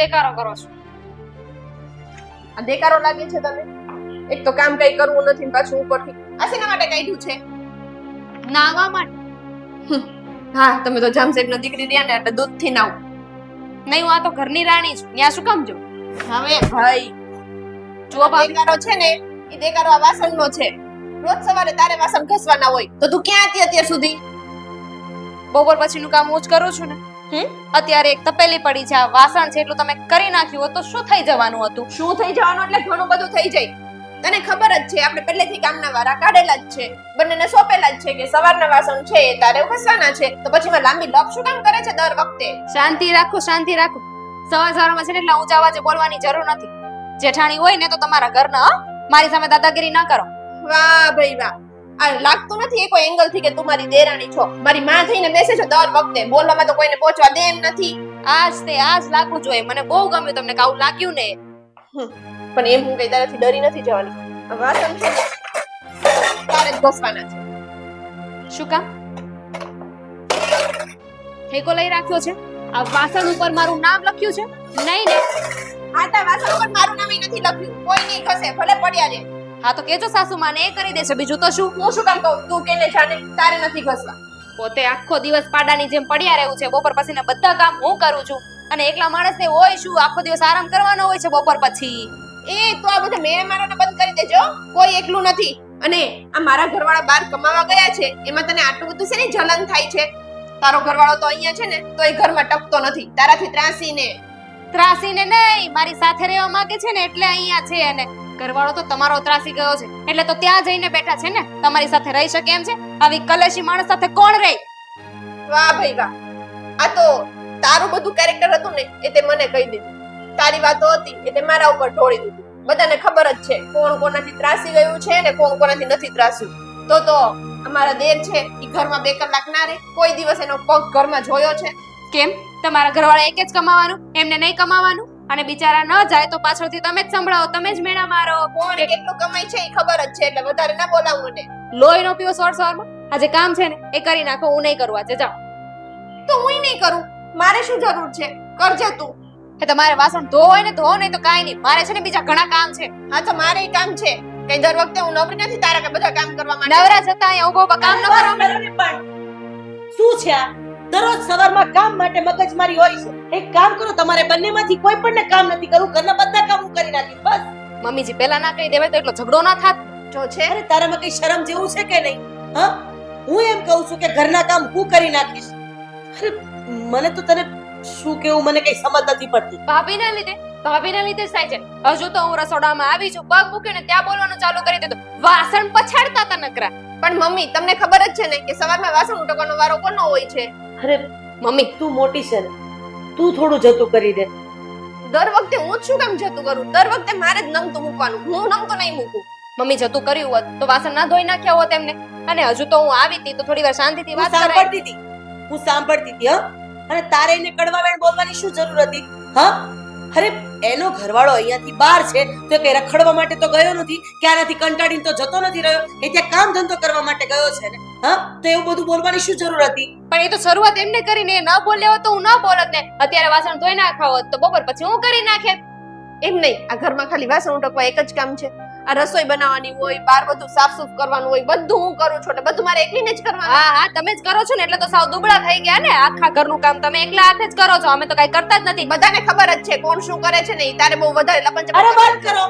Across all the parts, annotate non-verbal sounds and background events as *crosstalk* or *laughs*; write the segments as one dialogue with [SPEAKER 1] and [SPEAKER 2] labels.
[SPEAKER 1] દેખાડો કરો છો.
[SPEAKER 2] આ દેકારો લાગે છે તમે એક તો કામ કઈ કરવું નથી પાછું ઉપરથી. આ શેના માટે કાઢ્યું છે?
[SPEAKER 1] નાવા માટે?
[SPEAKER 2] હા તમે તો જામસેબ દીકરી રહ્યા ને એટલે દૂધથી નાવ
[SPEAKER 1] નહીં હું આ તો ઘરની રાણી છું. ત્યાં શું કામ જો?
[SPEAKER 2] હવે ભાઈ
[SPEAKER 1] જુઓ
[SPEAKER 2] દેકારો છે ને એ દેકારો આ વાસણનો છે. રોજ સવારે તારે વાસણ ઘસવાના હોય તો તું ક્યાં હતી અત્યાર સુધી?
[SPEAKER 1] બપોર પછીનું કામ હું જ કરું છું ને.
[SPEAKER 2] હમ?
[SPEAKER 1] અત્યારે એક તપેલી પડી છે આ વાસણ છે એટલું તમે કરી નાખ્યું હોત તો શું થઈ જવાનું હતું?
[SPEAKER 2] શું થઈ જવાનું એટલે ઘણું બધું થઈ જાય. તને ખબર જ છે આપણે પહેલેથી કામના વારા કાઢેલા જ છે. બંનેને સોંપેલા જ છે કે સવારના વાસણ છે એ તારે ઘસવાના છે. તો પછી મેં લાંબી લપ શું કામ કરે છે દર વખતે?
[SPEAKER 1] શાંતિ રાખો શાંતિ રાખો. સવાર સવારમાં છે ને એટલા ઊંચા અવાજે બોલવાની જરૂર નથી. જેઠાણી હોય ને તો તમારા ઘરના મારી સામે દાદાગીરી ના કરો.
[SPEAKER 2] વાહ ભાઈ વાહ. આ લાગતું નથી એ કોઈ એંગલથી કે તું મારી દેરાણી છો. મારી માં થઈને બેસે છે દર વખતે. બોલવામાં તો કોઈને પહોંચવા દે એમ નથી.
[SPEAKER 1] આજ તે આજ લાગવું જોઈએ. મને બહુ ગમ્યું તમને કાવું લાગ્યું ને.
[SPEAKER 2] પણ એમ હું કઈ તારાથી ડરી નથી જવાની. આ વાસણ છે તારે જ ઘસવાના છે.
[SPEAKER 1] શું કામ? ઠેકો લઈ રાખ્યો છે? આ વાસણ ઉપર મારું નામ લખ્યું છે? નહીં ને.
[SPEAKER 2] આ તા વાસણ ઉપર મારું નામ નથી લખ્યું. કોઈ નહીં ખસે ભલે પડ્યા રે.
[SPEAKER 1] હા તો કેજો સાસુ માને એ કરી દેશે. બીજું તો શું?
[SPEAKER 2] હું શું કામ કહું? તું કેને જાને તારે નથી ઘસવા.
[SPEAKER 1] પોતે આખો દિવસ પાડાની જેમ પડ્યા રહેવું છે. બપોર પછીના બધા કામ હું કરું છું. અને એકલા માણસને હોય શું? આખો દિવસ આરામ કરવાનો હોય છે બપોર પછી.
[SPEAKER 2] એ તો આ બધા મેરે મારાને બંધ કરી દેજો. કોઈ એકલું નથી. અને આ મારા ઘરવાળા બહાર કમાવા ગયા છે. એમાં તને આટલું બધું શેની જલન થાય છે. તારો ઘરવાળો તો અહીંયા છે ને તો એ ઘરમાં ટકતો નથી. તારાથી ત્રાસીને.
[SPEAKER 1] ત્રાસીને નહીં મારી સાથે રહેવા માંગે છે ને એટલે અહીંયા છે અને ઘરવાળો તો તમારો ત્રાસી ગયો છે. એટલે તો ત્યાં જઈને બેઠા છે ને? તમારી સાથે રહી શકે એમ છે? આવી કલેશી માણસ સાથે કોણ રહે?
[SPEAKER 2] વાહ ભાઈ વાહ. આ તો તારું બધું કેરેક્ટર હતું ને એ તે મને કહી દીધું. તારી વાતો હતી એ તે મારા ઉપર ઢોળી દીધું. બધાને ખબર જ છે કોણ કોનાથી ત્રાસી ગયું છે ને કોણ કોનાથી નથી ત્રાસ્યું. તો તો અમારા દેર છે એ ઘરમાં બે કલાક ના રહે. કોઈ દિવસ એનો પગ ઘરમાં જોયો છે.
[SPEAKER 1] કેમ? તમારા ઘરવાળા એક જ કમાવાનું એમને નહીં કમાવાનું? અને બિચારા ન જાય તો પાછળથી તમે જ સંભળાવો તમે જ મેણા મારો.
[SPEAKER 2] કોણ કેટલું કમાય છે એ ખબર જ છે એટલે વધારે ના બોલાવું ને
[SPEAKER 1] લોહી નો પીવો સોર સોરમાં આજે કામ છે ને એ કરી નાખો હું નહીં કરું આજે જાઓ.
[SPEAKER 2] તો હું નહીં કરું. મારે શું જરૂર છે? કરજે તું.
[SPEAKER 1] એ તમારે વાસણ ધો હોય ને ધો નહીં તો કાંઈ નહીં. મારે છે ને બીજા ઘણા કામ છે.
[SPEAKER 2] હા તો મારે કામ છે. કઈ દર વખતે હું નોકરી નથી તારા કે બધા કામ કરવા માટે.
[SPEAKER 1] નવરા જતા અહીંયા ઊભો ઊભા કામ ન કરો.
[SPEAKER 3] શું છે આ? દરરોજ સવારમાં કામ માટે મગજમારી હોય છે. એક કામ કરો તમારે બંનેમાંથી કોઈ પણ કામ નથી કરવું ઘરના બધા કામ હું કરી નાખીશ બસ.
[SPEAKER 1] મમ્મીજી પહેલા ના કહી દેવાય તો એટલો ઝઘડો ના થાત.
[SPEAKER 2] જો છે.
[SPEAKER 3] અરે તારામાં કઈ શરમ જેવું છે કે નહીં? હા? હું એમ કહું છું કે ઘરના કામ હું કરી નાખીશ. અરે મને તો તને શું કેવું મને કઈ સમજ નથી પડતી.
[SPEAKER 1] ભાભીના લીધે ભાભીના લીધે જ થાય છે હજુ તો હું રસોડામાં આવી છું પગ મૂકીને ત્યાં બોલવાનું ચાલુ કરી દીધું. વાસણ પછાડતા હતા નકરા.
[SPEAKER 2] પણ મમ્મી તમને ખબર જ છે ને કે સવારમાં વાસણ ઉટકવાનો વારો કોનો હોય છે?
[SPEAKER 3] અરે
[SPEAKER 1] મમ્મી.
[SPEAKER 3] તું મોટી છે ને. તું થોડું જતું કરી દે.
[SPEAKER 2] દર વખતે હું જ શું કામ જતું કરું? દર વખતે મારે જ નમતું મૂકવાનું. હું નમતું નહીં મૂકું.
[SPEAKER 1] મમ્મી જતું કર્યું હોત તો વાસણ ના ધોઈ નાખ્યા હોત એમને. અને હજુ તો હું આવી હતી તો થોડી વાર શાંતિથી વાત
[SPEAKER 3] સાંભળતી હતી. હું સાંભળતી હતી હા? અને તારે એને કડવા વેણ બોલવાની શું જરૂર હતી હા? અરે, એનો ઘરવાળો અહીંયાથી બહાર છે, તો કે રખડવા માટે તો ગયો નથી, ક્યારેથી કંટાળીને તો જતો નથી રહ્યો, એ ત્યાં કામ ધંધો કરવા માટે ગયો છે ને? હા? તો એવું બધું બોલવાની શું જરૂર હતી?
[SPEAKER 1] પણ એ તો શરૂઆત એમને કરીને ન બોલ્યા હોત તો હું ન બોલત ને. અત્યારે વાસણ ધોઈ નાખાવ તો બપોર પછી હું કરી નાખે.
[SPEAKER 2] એમ નહીં, આ ઘરમાં ખાલી વાસણ ઉટકવા એક જ કામ છે. આ રસોઈ બનાવવાની હોય બાર બધું સાફ સુફ કરવાનું હોય બધું હું કરું છું. એટલે બધું મારે એકલીને જ કરવાનું.
[SPEAKER 1] હા હા તમે જ કરો છો ને એટલે તો સાવ દુબળા થઈ ગયા ને આખા ઘરનું કામ. તમે એકલા હાથે જ કરો છો અમે તો કઈ કરતા જ નથી.
[SPEAKER 2] બધાને ખબર જ છે કોણ શું કરે છે ને તારે બહુ વધારે લપંચ
[SPEAKER 3] અરે બંધ કરો.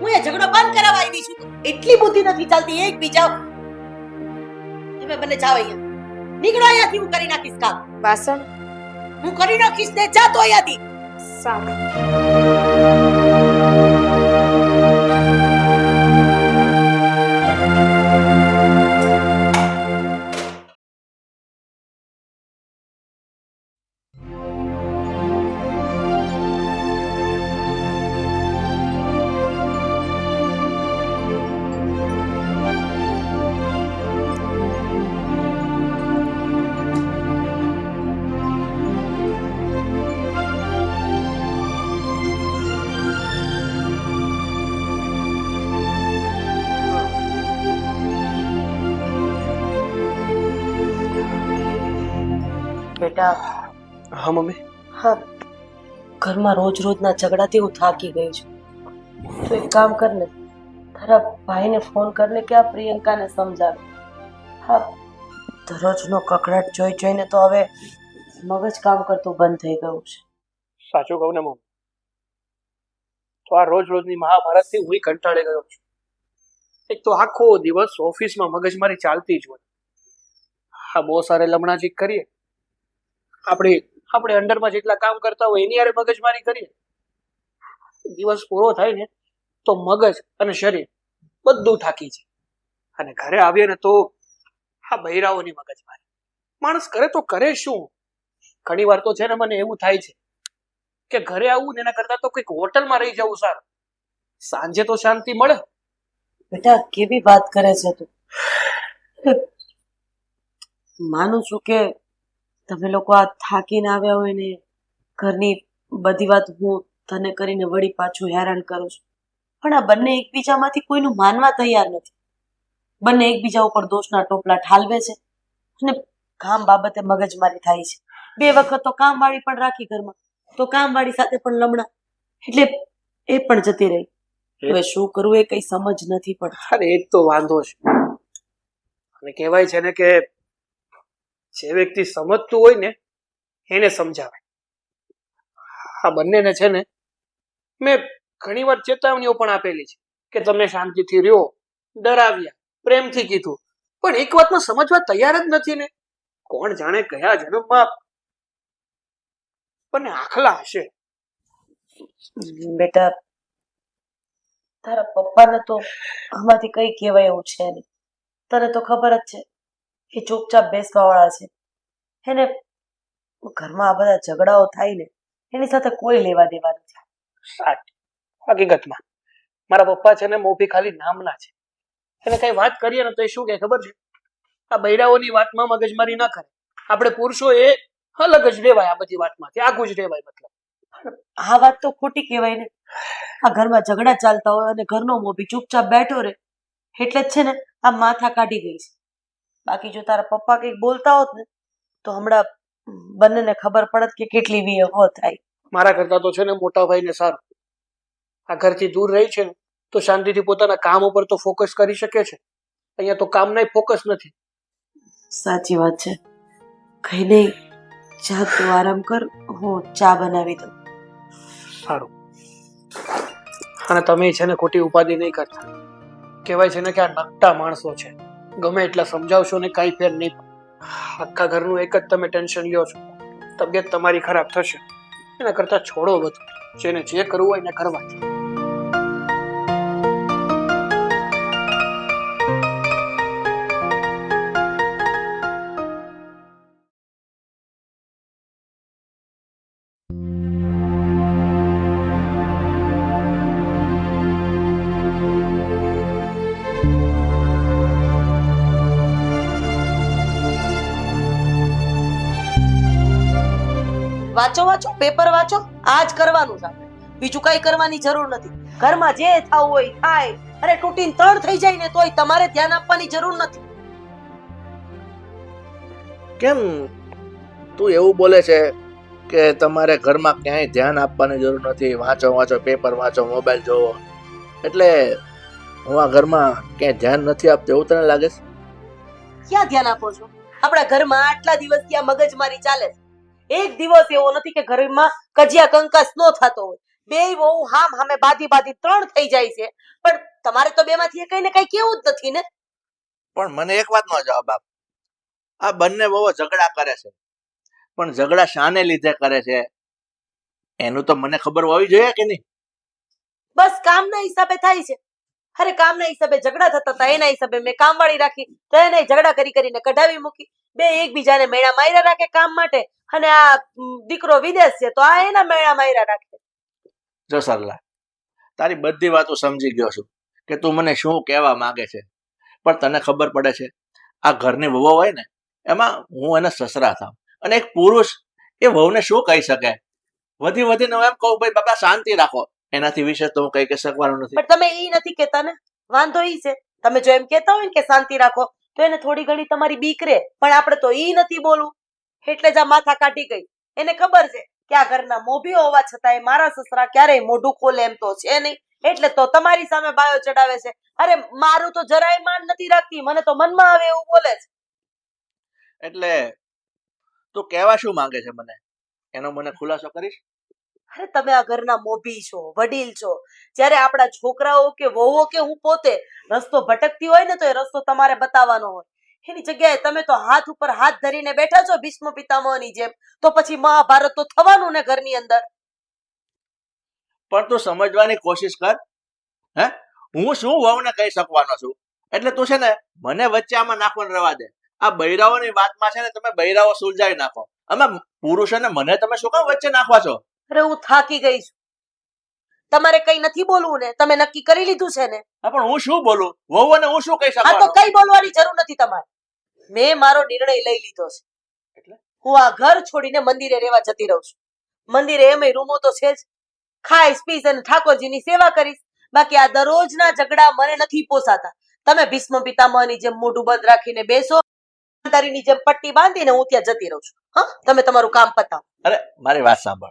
[SPEAKER 3] હું એ ઝઘડો બંધ કરાવવા આવી છું. એટલી બુદ્ધિ નથી ચાલતી એક બીજા તમે બંને જાઓ અહીંયા. નીકળો અહીંયાથી હું કરી નાખીશ કામ.
[SPEAKER 1] વાસણ?
[SPEAKER 3] હું કરી નાખીશ ને જા તો અહીંયાથી.
[SPEAKER 1] સારું
[SPEAKER 3] બેટા
[SPEAKER 4] હા મમ્મી?
[SPEAKER 3] હા ઘરમાં રોજ રોજના ઝઘડાથી હું થાકી ગઈ છું. તો એક કામ કર ને તારા ભાઈને ફોન કરને કે આ પ્રિયંકાને સમજાવે. હા દરરોજનો કકડાટ જોઈ જોઈને તો હવે મગજ કામ કરતું બંધ થઈ ગયું છે.
[SPEAKER 4] સાચું કહું ને મમ્મી. તો આ રોજ રોજની મહાભારતથી હું કંટાળી ગયો છું. એક તો આખો દિવસ ઓફિસમાં મગજમારી ચાલતી જ હોય. હા બહુ સારે લમણાજી કરીએ. આપણે આપણે અંડરમાં જેટલા કામ કરતા હોય, એની હારે મગજમારી કરીએ. દિવસ પૂરો થાય ને, તો મગજ અને શરીર બધું થાકી છે અને ઘરે આવીએ ને તો આ બૈરાઓની મગજમારી. માણસ કરે તો કરે શું? ઘણી વાર તો છે ને મને એવું થાય છે કે ઘરે આવું ને એના કરતા તો કંઈક હોટલમાં રહી જવું સારું. સાંજે તો શાંતિ મળે.
[SPEAKER 3] બેટા, કેવી વાત કરે છે તું? માનું છું કે તમે લોકો આ થાકીને આવ્યા હોય ને ઘરની બધી વાત હું તને કરીને વળી પાછું હેરાન કરું છું. પણ આ બંને એકબીજામાંથી કોઈનું માનવા તૈયાર નથી. બંને એકબીજા ઉપર દોષના ટોપલા ઠાલવે છે અને કામ બાબતે મગજમારી થાય છે. બે વખત તો કામવાળી પણ રાખી ઘરમાં તો કામવાળી સાથે પણ લમણા એટલે એ પણ જતી રહી. હવે શું કરવું એ કઈ સમજ નથી પડતી.
[SPEAKER 4] અરે એ તો વાંધો છે. અને કહેવાય છે ને કે જે વ્યક્તિ સમજતું હોય ને, એને સમજાવે. આ બંનેને છે ને, મેં ઘણી વાર ચેતવણીઓ પણ આપેલી છે કે તમે શાંતિથી રહ્યો, ડરાવ્યા, પ્રેમથી કીધું, પણ એક વાતમાં સમજવા તૈયાર જ નથી ને. કોણ જાણે કયા જન્મમાં પણ આખલા હશે.
[SPEAKER 3] બેટા, તારા પપ્પાને તો આમાંથી કઈ કહેવાય એવું છે નહીં. તને તો ખબર જ છે. એ ચૂપચાપ બેસવાવાળા છે. એને ઘરમાં આ બધા ઝઘડાઓ થાય ને એની સાથે કોઈ લેવા દેવા નથી.
[SPEAKER 4] સાચી હકીકતમાં. મારા પપ્પા છે ને મોભી ખાલી નામના છે. એને કઈ વાત કરીએ ને તો એ શું કે ખબર છે? આ બૈરાઓની વાતમાં મગજમારી ના કરે. આપણે પુરુષો એ અલગ જ રહેવાય આ બધી વાતમાંથી. આગું જ રહેવાય મતલબ.
[SPEAKER 3] આ વાત તો ખોટી કહેવાય ને. આ ઘરમાં ઝઘડા ચાલતા હોય અને ઘરનો મોભી ચૂપચાપ બેઠો રહે એટલે જ છે ને આ માથા કાઢી ગઈ છે. બાકી જો તારા પપ્પા કંઈક બોલતા હોત ને તો હમણાં બંનેને ખબર પડત કે કેટલી વિયહો થાય.
[SPEAKER 4] મારા કરતા તો છે ને મોટા ભાઈને સારું. આ ઘરથી દૂર રહી છે ને તો શાંતિથી પોતાના કામ ઉપર તો ફોકસ કરી શકે છે. અહીંયા તો કામના ફોકસ નથી.
[SPEAKER 3] સાચી વાત છે. કઈ નહીં જા તું આરામ કર હું ચા બનાવી દઉં.
[SPEAKER 4] સારું. અને તમે છે ને ખોટી ઉપાધિ નહીં કરતા. કહેવાય છે ને કે આ નકટા માણસો છે. ગમે એટલા સમજાવશો ને કાંઈ ફેર નહીં. આખા ઘરનું એક જ તમે ટેન્શન લ્યો છો. તબિયત તમારી ખરાબ થશે. એના કરતાં છોડો બધું. જેને જે કરવું હોય એને કરવા
[SPEAKER 3] વાંચો પેપર વાંચો આ જ કરવાનું છે બીજું કઈ કરવાની જરૂર નથી. ઘરમાં જે થવું હોય થાય. અરે તૂટીને ત્રણ થઈ જાય ને તોય તમારે ધ્યાન આપવાની જરૂર નથી.
[SPEAKER 5] કેમ? તું એવું બોલે છે કે તમારે ઘરમાં ક્યાંય ધ્યાન આપવાની જરૂર નથી. વાંચો વાંચો પેપર વાંચો મોબાઈલ જોવો. એટલે હું આ ઘરમાં ક્યાંય ધ્યાન નથી આપતો એવું તને લાગે છે?
[SPEAKER 3] ક્યાં ધ્યાન આપો છો? આપણા ઘરમાં આટલા દિવસથી આ મગજમારી ચાલે છે. એક દિવસ એવો નથી કે ઘરમાં કજિયા કંકાસ નો થતો હોય. બે વહુ હામ હામે બાધી બાધી ત્રણ થઈ જાય છે. પણ તમારે તો બેમાંથી કઈ ને કઈ કેવું જ નથી ને?
[SPEAKER 5] પણ મને એક વાત નો જવાબ આપ. આ બંને બહુ ઝઘડા કરે છે. પણ ઝઘડા શાને લીધે કરે છે. એનું તો મને ખબર હોવી જોઈએ કે નહીં?
[SPEAKER 3] બસ કામના હિસાબે થાય છે. અરે કામના હિસાબે ઝઘડા થતા હતા એના હિસાબે મેં કામવાળી રાખી તો એને ઝઘડા કરી કરીને કઢાવી મૂકી. બે એકબીજાને મેળા માર્યા રાખે કામ માટે. અને આ દીકરો વિદેશ છે તો આ એના મેળા માર્યા રાખે.
[SPEAKER 5] જો સરલા તારી બધી વાતો સમજી ગયો છું કે તું મને શું કહેવા માંગે છે. પણ તને ખબર પડે છે આ ઘરની વહુ હોય ને એમાં હું એને સસરા થાઉં અને એક પુરુષ એ વહુને શું કહી શકે? વધી વધીને હું એમ કહું ભાઈ બાપા શાંતિ રાખો. એનાથી વિશે તો હું કઈ કહી શકવાનું નથી.
[SPEAKER 3] પણ તમે એ નથી કેતા ને? વાંધો એ છે. તમે જો એમ કેતા હોય ને કે શાંતિ રાખો તો એને થોડી ઘણી તમારી બીક રે પણ આપણે તો એ નથી બોલવું. એટલે જ આ માથા કાઢી ગઈ. એને ખબર છે કે આ ઘરના મોભી હોવા છતાંય મારા સસરા ક્યારેય મોઢું ખોલે એમ તો છે નહીં. એટલે તો તમારી સામે બાયો ચડાવે છે. અરે મારું તો જરાય માન નથી રાખતી. મને તો મનમાં આવે એવું બોલે છે.
[SPEAKER 5] એટલે તું કહેવા શું માંગે છે મને? એનો મને ખુલાસો કરીશ?
[SPEAKER 3] અરે તમે આ ઘરના મોભી છો વડીલ છો. જ્યારે આપણા છોકરાઓ કે વહુઓ કે હું પોતે રસ્તો ભટકતી હોય ને તો એ રસ્તો તમારે બતાવવાનો હોય. એની જગ્યાએ તમે તો હાથ ઉપર હાથ ધરીને બેઠા છો ભીષ્મ પિતામહની જેમ. તો પછી મહાભારત તો થવાનું ને ઘરની અંદર.
[SPEAKER 5] પણ તું સમજવાની કોશિશ કર હે? હું શું વહુને કહી શકવાનો છું? એટલે તું છે ને મને વચ્ચે આમાં નાખવાનું રવા દે. આ બૈરાઓની વાતમાં છે ને તમે બૈરાઓ સુલઝાવી નાખો. અમે પુરુષોને મને તમે શું કામ વચ્ચે નાખવા છો?
[SPEAKER 3] અરે હું થાકી ગઈ છું. તમારે કઈ નથી બોલવું ને? તમે નક્કી કરી લીધું છે ને?
[SPEAKER 5] પણ હું શું બોલું? વહુને હું શું કહી
[SPEAKER 3] આ તો કઈ બોલવાની જરૂર નથી તમારે. મેં મારો નિર્ણય લઈ લીધો છે.
[SPEAKER 5] એટલે?
[SPEAKER 3] હું આ ઘર છોડીને મંદિરે રહેવા જતી રહું છું. મંદિરે એમ રૂમો તો છે જ. ખાઈશ પીશ અને ઠાકોરજીની સેવા કરીશ. બાકી આ દરરોજના ઝઘડા મને નથી પોસાતા. તમે ભીષ્મ પિતામહની જેમ મોઢું બંધ રાખીને બેસો. તારીની જેમ પટ્ટી બાંધીને હું ત્યાં જતી રહું છું. હા? તમે તમારું કામ પતાવો.
[SPEAKER 5] અરે મારી વાત સાંભળ.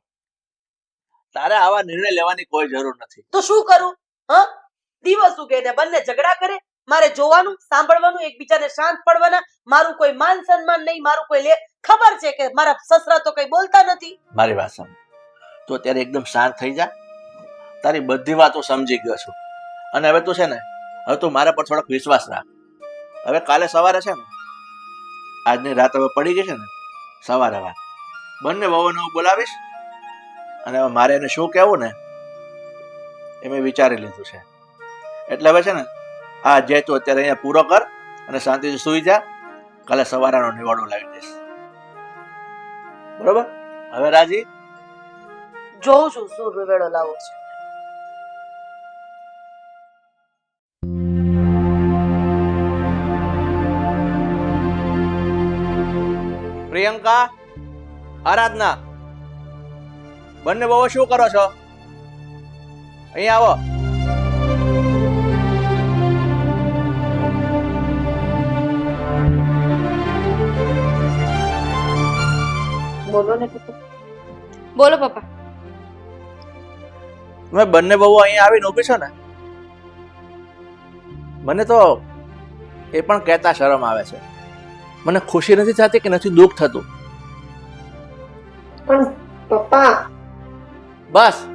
[SPEAKER 5] તારે આવા નિર્ણય લેવાની કોઈ જરૂર નથી.
[SPEAKER 3] તો શું કરું? હા? દિવસ ઉગે ને બંને ઝઘડા કરે. મારે જોવાનું, સાંભળવાનું, એકબીજાને શાંત પડવાના, મારું કોઈ માન સન્માન નહીં, મારું કોઈ લે. ખબર છે કે મારા સસરા તો કઈ બોલતા નથી.
[SPEAKER 5] મારી વાત સમજ તો અત્યારે એકદમ શાંત થઈ જા. તારી બધી વાતો સમજી ગયો છું. અને હવે તું છે ને, હવે તું મારા પર થોડોક વિશ્વાસ રાખ. હવે કાલે સવારે છે ને, આજની રાત હવે પડી ગઈ છે ને, સવારે વાત બંને વહુને હું બોલાવીશ. અને હવે મારે એને શું કહેવું ને એ મેં વિચારી લીધું છે. એટલે હવે છે ને આ જે તું અત્યારે અહીંયા પૂરો કર અને શાંતિથી સૂઈ જા. કાલે સવારનો નિવાડો લાવી દઈશ. બરોબર? હવે રાજી?
[SPEAKER 3] જોઉં છું શું વેળો લાવો છે.
[SPEAKER 5] પ્રિયંકા આરાધના બંને બહુ શું કરો છો? અહીંયા આવો.
[SPEAKER 2] બોલો ને
[SPEAKER 1] બોલો પપ્પા.
[SPEAKER 5] તમે બંને બહુ અહીંયા આવીને ઊભી છો ને? મને તો એ પણ કહેતા શરમ આવે છે. મને ખુશી નથી થતી કે નથી દુઃખ થતું.
[SPEAKER 2] પણ પપ્પા.
[SPEAKER 5] બસ.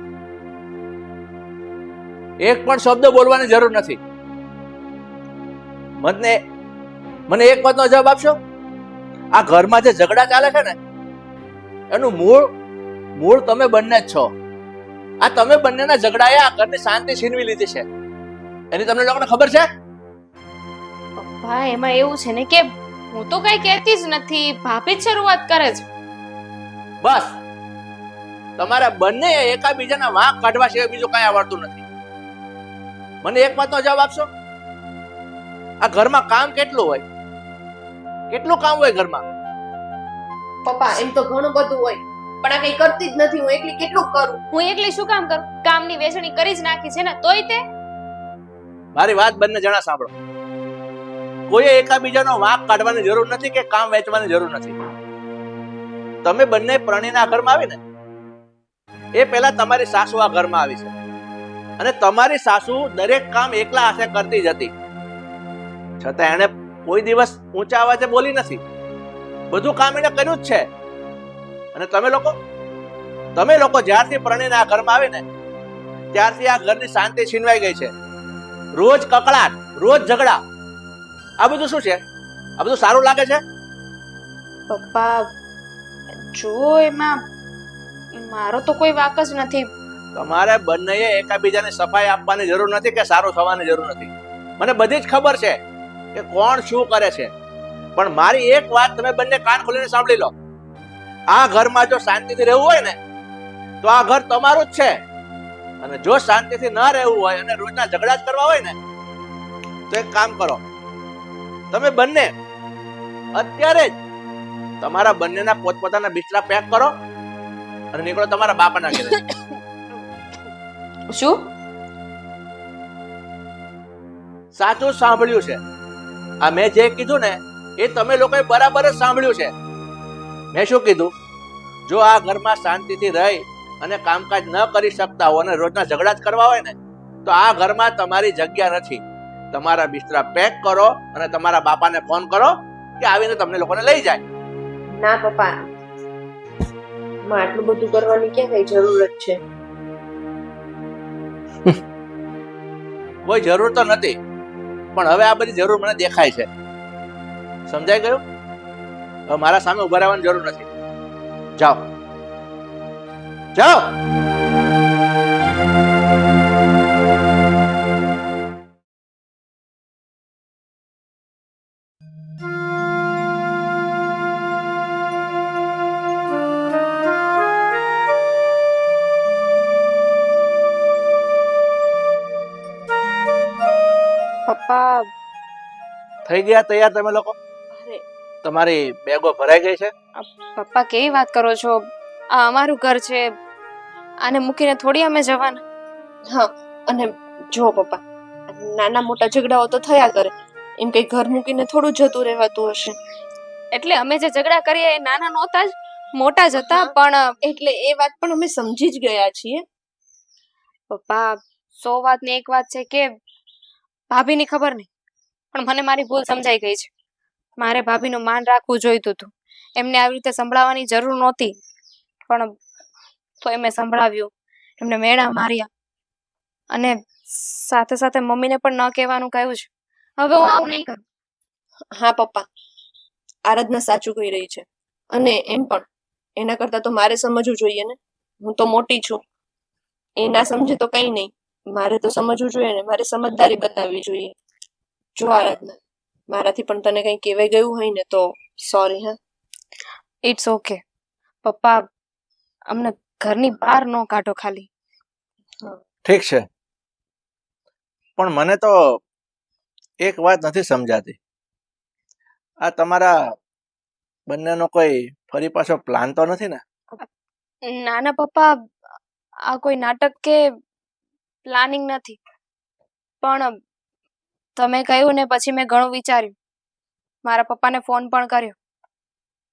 [SPEAKER 5] એક પણ શબ્દ બોલવાની જરૂર નથી. મને મને એક વાતનો જવાબ આપશો? આ ઘરમાં જે ઝઘડા ચાલે છે ને એનું મૂળ મૂળ તમે બંને જ છો. આ તમે બંનેના ઝઘડાએ આ ઘરની શાંતિ છીનવી લીધી છે. એની તમને લોકોને ખબર છે?
[SPEAKER 1] પપ્પા એમાં એવું છે ને કે હું તો કઈ કહેતી જ નથી ભાભી જ શરૂઆત કરે છે.
[SPEAKER 5] બસ. તમારા બંને એકાબીજાના વાંક કાઢવા સિવાય બીજું કઈ આવડતું નથી. મને એક વાતનો જવાબ આપશો? આ ઘરમાં કામ કેટલું હોય? કેટલું કામ હોય ઘરમાં?
[SPEAKER 2] પપ્પા એમ તો ઘણું બધું હોય પણ આ કઈ કરતી જ નથી હું એકલી કેટલું કરું?
[SPEAKER 1] હું એકલી શું કામ કરું? કામની વેચણી કરી જ નાખી છે ને તોય તે?
[SPEAKER 5] મારી વાત બંને જણા સાંભળો. કોઈએ એકાબીજાનો વાંક કાઢવાની જરૂર નથી કે કામ વેચવાની જરૂર નથી. તમે બંને પ્રણીના ઘરમાં આવીને એ પહેલા તમારી સાસુ આ ઘરમાં આવી છે. અને તમારી સાસુ દરેક કામ એકલા હાથે કરતી જ હતી. છતાં એણે કોઈ દિવસ ઊંચા અવાજે બોલી નથી. બધું કામ એને કર્યું જ છે. અને તમે લોકો તમે લોકો જ્યારથી પ્રણીને આ ઘરમાં આવે ને ત્યારથી આ ઘરની શાંતિ છીનવાઈ ગઈ છે. રોજ કકળાટ રોજ ઝઘડા. આ બધું શું છે? આ બધું સારું લાગે છે?
[SPEAKER 1] પપ્પા જુઓ એમાં મારો તો કોઈ વાક જ નથી.
[SPEAKER 5] તમારે બંનેએ એકાબીજાને સફાઈ આપવાની જરૂર નથી કે સારું થવાની જરૂર નથી. મને બધી જ ખબર છે કે કોણ શું કરે છે. પણ મારી એક વાત તમે બંને કાન ખોલીને સાંભળી લો. આ ઘરમાં જો શાંતિથી રહેવું હોય ને તો આ ઘર તમારું જ છે. અને જો શાંતિથી ન રહેવું હોય અને રોજના ઝઘડા જ કરવા હોય ને તો એક કામ કરો. તમે બંને અત્યારે જ તમારા બંનેના પોતપોતાના બિસ્તરા પેક કરો અને નીકળો તમારા બાપાના ઘરે.
[SPEAKER 1] શું?
[SPEAKER 5] સાચું સાંભળ્યું છે. આ મેં જે કીધું ને એ તમે લોકોએ બરાબર જ સાંભળ્યું છે. મેં શું કીધું? જો આ ઘરમાં શાંતિથી રહી અને કામકાજ ન કરી શકતા હો અને રોજના ઝઘડા જ કરવા હોય ને તો આ ઘરમાં તમારી જગ્યા નથી. તમારા બિસ્તરા પેક કરો અને તમારા બાપાને ફોન કરો કે આવીને તમને લોકોને લઈ જાય.
[SPEAKER 2] ના પપ્પા માં આટલું બધું કરવાની ક્યાં કઈ જરૂરત છે?
[SPEAKER 5] કોઈ જરૂર તો નથી પણ હવે આ બધી જરૂર મને દેખાય છે. સમજાઈ ગયું? હવે મારા સામે ઊભા રહેવાની જરૂર નથી. જાઓ. જાઓ!
[SPEAKER 1] પપ્પા.
[SPEAKER 5] થઈ ગયા તૈયાર તમે લોકો? તમારી બેગો ભરાઈ ગઈ છે?
[SPEAKER 1] પપ્પા કેવી વાત કરો છો? આ અમારું ઘર છે. આને મૂકીને થોડી અમે જવાના.
[SPEAKER 2] હા અને જો પપ્પા નાના મોટા ઝઘડાઓ તો થયા કરે. એમ કઈ ઘર મૂકીને થોડું જતું રહેવાતું હશે.
[SPEAKER 1] એટલે અમે જે ઝઘડા કરીએ એ નાના નહોતા જ મોટા જ હતા પણ
[SPEAKER 2] એટલે એ વાત પણ અમે સમજી જ ગયા છીએ.
[SPEAKER 1] પપ્પા સો વાત ને એક વાત છે કે ભાભીની ખબર નહીં. પણ મને મારી ભૂલ સમજાઈ ગઈ છે. મારે ભાભીનું માન રાખવું જોઈતું હતું. એમને આવી રીતે સંભળાવવાની જરૂર નહોતી, પણ તો એમણે સંભળાવ્યું. એમને મેળા માર્યા. અને સાથે સાથે મમ્મીને પણ ન કહેવાનું કહ્યું છે. હવે હું આવું નહીં કરું.
[SPEAKER 2] હા, પપ્પા. આરાધના સાચું કહી રહી છે. અને એમ પણ. એના કરતા તો મારે સમજવું જોઈએ ને. હું તો મોટી છું. એ ના સમજે તો કઈ નહીં. મારે તો સમજવું જોઈએ ને. મારે સમજદારી બતાવવી જોઈએ. જો આરાધના. મારાથી પણ તને કંઈ કહેવાય ગયું હોય ને તો સોરી હા.
[SPEAKER 1] ઇટ્સ ઓકે પપ્પા અમને ઘરની બહાર ન કાઢો ખાલી.
[SPEAKER 5] ઠીક છે. પણ મને તો એક વાત નથી સમજાતી. આ તમારા બંનેનો કોઈ ફરી પાછો પ્લાન તો નથી ને?
[SPEAKER 1] ના ના પપ્પા આ કોઈ નાટક કે પ્લાનિંગ નથી. પણ તમે કહ્યું ને પછી મેં ઘણું વિચાર્યું. મારા પપ્પાને ફોન પણ કર્યો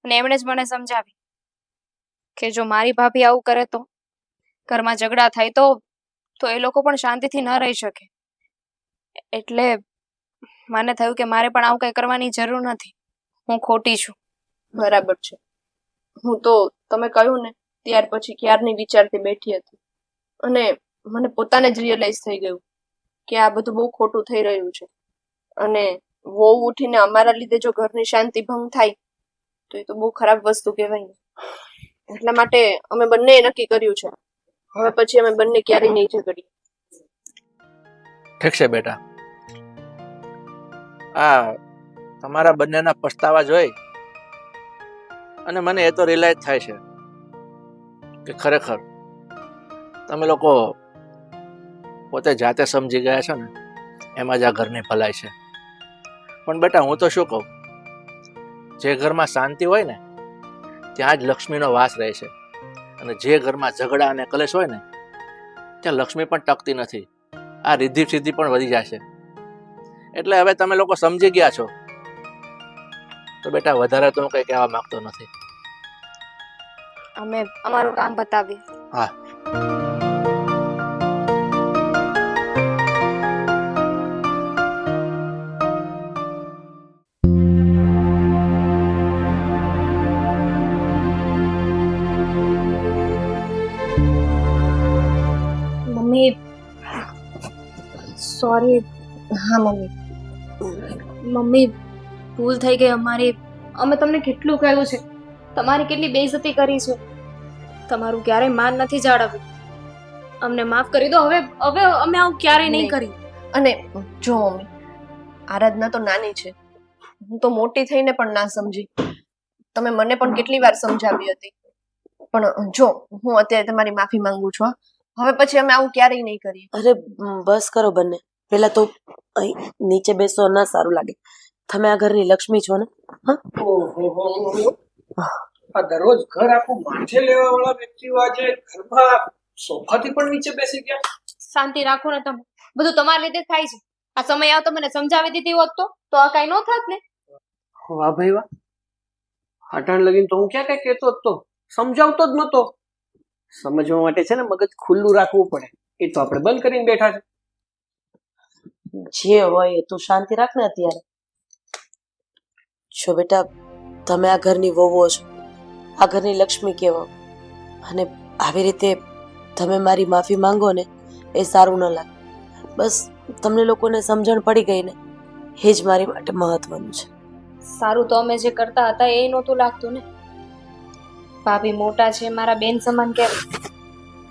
[SPEAKER 1] અને એમણે જ મને સમજાવી કે જો મારી ભાભી આવું કરે તો ઘરમાં ઝઘડા થાય તો તો એ લોકો પણ શાંતિથી ન રહી શકે. એટલે મને થયું કે મારે પણ આવું કંઈ કરવાની જરૂર નથી. હું ખોટી છું.
[SPEAKER 2] બરાબર છે. હું તો, તમે કહ્યું ને, ત્યાર પછી ક્યારની વિચારતી બેઠી હતી. અને મને પોતાને જ રિયલાઇઝ થઈ ગયું. કે આ બધું બહુ ખોટું થઈ રહ્યું છે. અને વહુ ઉઠીને અમારા લીધે જો ઘરની શાંતિ ભંગ થાય, તો એ તો બહુ ખરાબ વસ્તુ કહેવાય. એટલા માટે અમે બંનેએ નક્કી કર્યું છે. હવે પછી અમે બંને ક્યારેય નહીં ઝઘડીએ.
[SPEAKER 5] ઠીક છે બેટા. આ તમારા બંનેના પસ્તાવા જોઈ અને મને એ તો રિયલાઇઝ થાય છે કે ખરેખર તમે લોકો પોતે જાતે સમજી ગયા છો ને એમાં જ આ ઘરની ભલાઈ છે. પણ બેટા હું તો શું કહું? જે ઘરમાં શાંતિ હોય ને ત્યાં જ લક્ષ્મીનો વાસ રહે છે. અને જે ઘરમાં ઝઘડા અને કલેશ હોય ને ત્યાં લક્ષ્મી પણ ટકતી નથી. આ રિદ્ધિ સિદ્ધિ પણ વધી જશે. એટલે હવે તમે લોકો સમજી ગયા છો. તો બેટા વધારે તો હું કંઈ કહેવા માંગતો નથી.
[SPEAKER 1] અમે અમારું કામ બતાવીએ
[SPEAKER 5] હા.
[SPEAKER 1] સોરી.
[SPEAKER 2] હા મમ્મી.
[SPEAKER 1] મમ્મી ભૂલ થઈ ગઈ અમારી. અમે તમને કેટલું કહ્યું છે? તમારી કેટલી બેઇજ્જતી કરી છે? તમારું ક્યારેય માન નથી જાળવ્યું. અમને માફ કરી દો. હવે હવે અમે આવું ક્યારેય નહીં. કરી.
[SPEAKER 2] અને જો મમ્મી આરાધના તો નાની છે. હું તો મોટી થઈને પણ ના સમજી. તમે મને પણ કેટલી વાર સમજાવી હતી. પણ જો હું અત્યારે તમારી માફી માંગુ છું હા. હવે પછી અમે આવું ક્યારેય નહીં કરીએ.
[SPEAKER 3] અરે બસ કરો બંને. પેલા તો અહીં નીચે બેસો ના સારું લાગે. તમે આ ઘરની લક્ષ્મી છો ને?
[SPEAKER 4] હા? દરરોજ ઘર આખું માથે લેવા વાળા વ્યક્તિઓ આજે ઘરમાં સોફાથી પણ નીચે બેસી ગયા.
[SPEAKER 1] શાંતિ રાખો ને તમે. બધું તમારા લીધે થાય છે. આ સમય આવતો મને સમજાવી દીધી હોત તો તો આ કઈ ન થાત ને?
[SPEAKER 4] વાહ ભાઈ વાહ. અટાણ લગીને તો હું ક્યાં કઈ કહેતો જ તો. સમજાવતો જ નતો સમજવા માટે છે ને મગજ ખુલ્લું રાખવું પડે. એ તો આપણે બંધ કરીને બેઠા છે.
[SPEAKER 6] જે હોય એ તું શાંતિ રાખ ને અત્યારે. જો બેટા, તમે આ ઘરની વહુઓ છો, આ ઘરની લક્ષ્મી કહેવાઓ. અને આવી રીતે તમે મારી માફી માંગો ને, એ સારું ન લાગે. બસ, તમને લોકોને સમજણ પડી ગઈ ને, એ જ મારી માટે મહત્વનું છે.
[SPEAKER 1] સારું તો અમે જે કરતા હતા એ નહોતું લાગતું ને. ભાભી મોટા છે, મારા બેન સમાન ક્યારે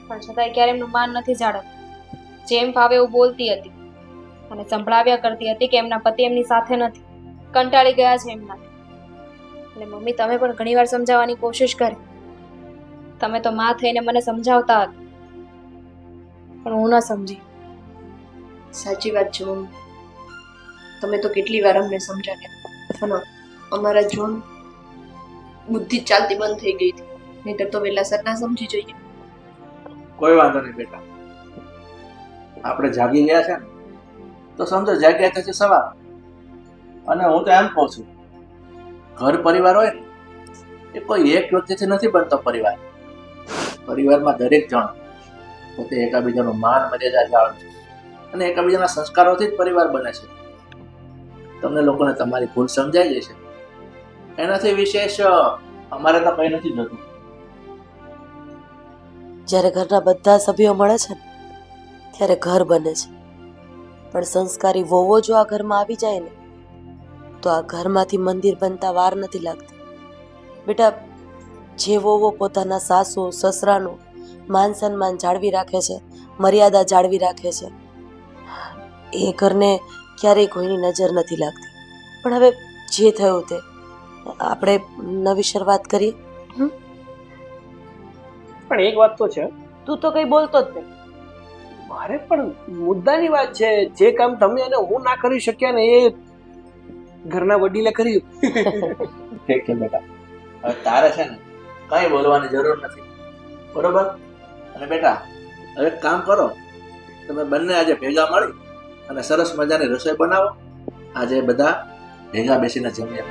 [SPEAKER 1] પણ છતાંય ક્યારે એમનું માન નથી જાળવતું. જેમ ફાવે એવું બોલતી હતી. અને સંભળાવ્યા કરતી હતી કે એમના પતિ એમની સાથે નથી. કંટાળી ગયા છે એમના. એટલે મમ્મી તમે પણ ઘણીવાર સમજાવવાની કોશિશ કરી. તમે તો માં થઈને મને સમજાવતા હતા. પણ હું ન સમજી.
[SPEAKER 2] સાચી વાત છે તમે તો કેટલી વાર અમને સમજાવ્યા. પણ અમારા જોન બુદ્ધિ જ ચાલતી બંધ થઈ ગઈ હતી. નહીતર તો વહેલાસર ના સમજી જઈએ.
[SPEAKER 5] કોઈ વાંધો નહીં બેટા. આપણે જાગી ગયા છે ને? તો સમજો જાગ્યા થશે સવાર. અને હું તો એમ કહું છું, ઘર પરિવાર હોય ને, એ કોઈ એક વ્યક્તિથી નથી બનતો પરિવાર. પરિવારમાં દરેક જણ પોતે એકાબીજાનું માન મર્યાદા જાળવે અને એકાબીજાના સંસ્કારોથી જ પરિવાર બને છે. તમને લોકોને તમારી ભૂલ સમજાઈ જશે. એનાથી વિશેષ અમારે તો કંઈ નથી થતું.
[SPEAKER 6] જ્યારે ઘરના બધા સભ્યો મળે છે ત્યારે ઘર બને છે. પણ સંસ્કારી વોવો જો આ ઘરમાં આવી જાય ને તો આ ઘરમાંથી મંદિર બનતા વાર નથી લાગતી. બેટા જે વોવો પોતાના સાસુ સસરાનું માન સન્માન જાળવી રાખે છે મર્યાદા જાળવી રાખે છે એ ઘરને ક્યારેય કોઈની નજર નથી લાગતી. પણ હવે જે થયું તે આપણે નવી શરૂઆત કરીએ?
[SPEAKER 4] પણ એક વાત તો છે.
[SPEAKER 6] તું તો કંઈ બોલતો જ નહીં.
[SPEAKER 4] મારે પણ મુદ્દાની વાત છે, જે કામ તમે અને હું ના કરી શક્યા ને એ ઘરના વડીલે કર્યું. *laughs*
[SPEAKER 5] ઠીક છે બેટા. હવે તારે છે ને કઈ બોલવાની જરૂર નથી. બરોબર? અને બેટા, હવે કામ કરો. તમે બંને આજે ભેગા મળી અને સરસ મજાની રસોઈ બનાવો. આજે બધા ભેગા બેસીને જમીએ